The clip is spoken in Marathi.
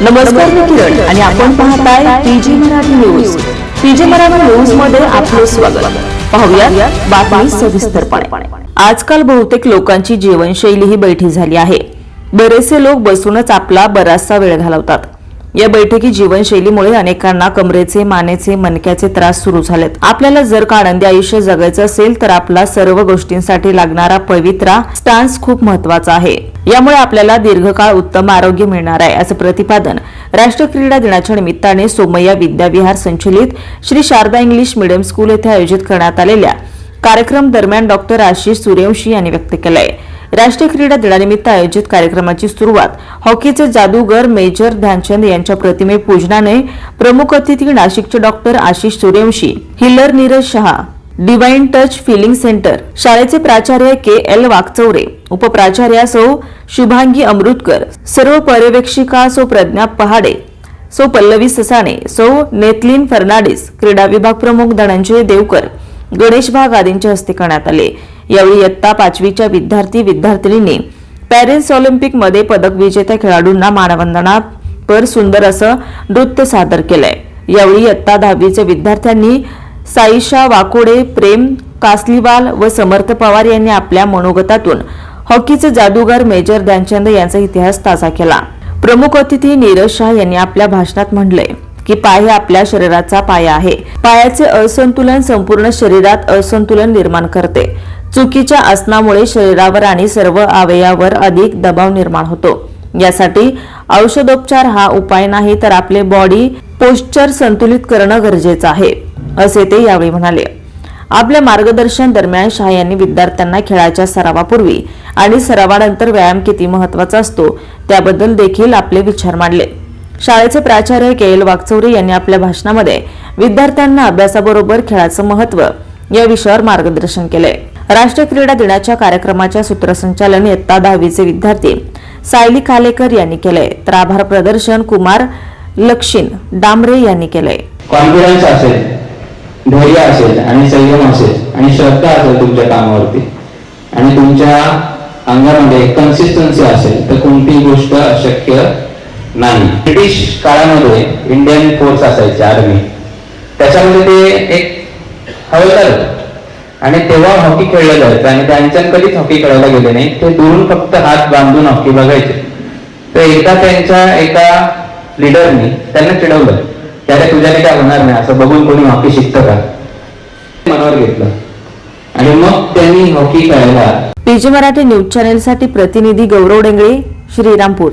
नमस्कार मी किरण आणि आपण पाहताय PG Marathi news. PG Marathi न्यूजमध्ये आपले स्वागत. पाहूया बातमी सविस्तरपणे. आजकाल बहुतेक लोकांची जीवनशैली ही बैठी झाली आहे. बरेचसे लोक बसूनच आपला बराचसा वेळ घालवतात. या बैठकी जीवनशैलीमुळे अनेकांना कमरेचे मानेचे मनक्याचे त्रास सुरू झालेत. आपल्याला जर का आनंदी आयुष्य जगायचं असेल तर आपला सर्व गोष्टींसाठी लागणारा पवित्रा स्टान्स खूप महत्त्वाचा आहे. यामुळे आपल्याला दीर्घकाळ उत्तम आरोग्य मिळणार आहे असं प्रतिपादन राष्ट्रीय क्रीडा दिनाच्या निमित्ताने सोमय्या विद्याविहार संचलित Shri Sharada English medium school येथे आयोजित करण्यात आलेल्या कार्यक्रम दरम्यान डॉक्टर आशिष सूर्यवंशी यांनी व्यक्त केलं आहे राष्ट्रीय क्रीडा दिनानिमित्त आयोजित कार्यक्रमाची सुरुवात हॉकीचे जादूगर मेजर ध्यानचंद यांच्या प्रतिमे पूजनाने प्रमुख अतिथी नाशिकचे doctor Ashish Suryavanshi healer Neeraj Shah divine touch healing centre शाळेचे प्राचार्य के एल वाकचौरे उपप्राचार्या सौ शुभांगी अमृतकर सर्व पर्यवेक्षिका सौ प्रज्ञा पहाडे सौ पल्लवी ससाणे सौ नेतलिन फर्नाडिस क्रीडा विभाग प्रमुख धनंजय देवकर गणेश भाग आदींच्या हस्ते करण्यात आले. यावेळी इयत्ता पाचवीच्या विद्यार्थी विद्यार्थिनींनी पॅरिस ऑलिम्पिकमध्ये पदक विजेत्या खेळाडूंना मानवंदना पर सुंदर असं नृत्य सादर केलंय. यावेळी इयत्ता दहावीच्या विद्यार्थ्यांनी साईशा वाकोडे प्रेम कासलीवाल व समर्थ पवार यांनी आपल्या मनोगतातून हॉकीचे जादूगार मेजर ध्यानचंद यांचा इतिहास ताजा केला. प्रमुख अतिथी नीरज शाह यांनी आपल्या भाषणात म्हणलंय की पाय हे आपल्या शरीराचा पाया आहे. पायाचे असंतुलन संपूर्ण शरीरात असंतुलन निर्माण करते. चुकीच्या आसनामुळे शरीरावर आणि सर्व अवयवावर अधिक दबाव निर्माण होतो. यासाठी औषधोपचार हा उपाय नाही तर आपले बॉडी पोश्चर संतुलित करणं गरजेचं आहे असे ते यावेळी म्हणाले. आपल्या मार्गदर्शन दरम्यान शाह यांनी विद्यार्थ्यांना खेळाच्या सरावापूर्वी आणि सरावानंतर व्यायाम किती महत्त्वाचा असतो त्याबद्दल देखील आपले विचार मांडले. शाळेचे प्राचार्य के एल वागचौरे यांनी आपल्या भाषणामध्ये विद्यार्थ्यांना अभ्यासाबरोबर खेळाचं महत्त्व या विषयावर मार्गदर्शन केले. राष्ट्रीय क्रीडा दिनाच्या कार्यक्रमाच्या सूत्रसंचालन इयत्ता दहावीचे विद्यार्थी सायली कालेकर यांनी केले. तर आभार प्रदर्शन कुमार लक्षिन डांबरे यांनी केले. कॉन्फिडन्स असेल धैर्य असेल आणि संयम असेल आणि श्रद्धा असेल तुमच्या कामावरती आणि तुमच्या अंगामध्ये कन्सिस्टन्सी असेल तर कोणतीही गोष्ट अशक्य नाही. ब्रिटिश काळामध्ये इंडियन फोर्स असायचे आर्मी त्याच्यामध्ये ते एक हवालदार होते. आणि तेव्हा हॉकी खेळलं जायचं आणि त्यांच्यान कधीच हॉकी खेळायला गेले नाही. ते दुरून फक्त हात बांधून हॉकी बघायचे. तर एकदा त्यांच्या एका लिडरनी त्यांना चिडवलं. की अरे तुझ्याने काय होणार नाही. असं बघून कोणी हॉकी शिकतं का? मनावर घेतलं. आणि मग त्यांनी हॉकी खेळायला पीजी मराठी न्यूज चॅनेलसाठी प्रतिनिधी गौरव डेंगळे श्रीरामपूर.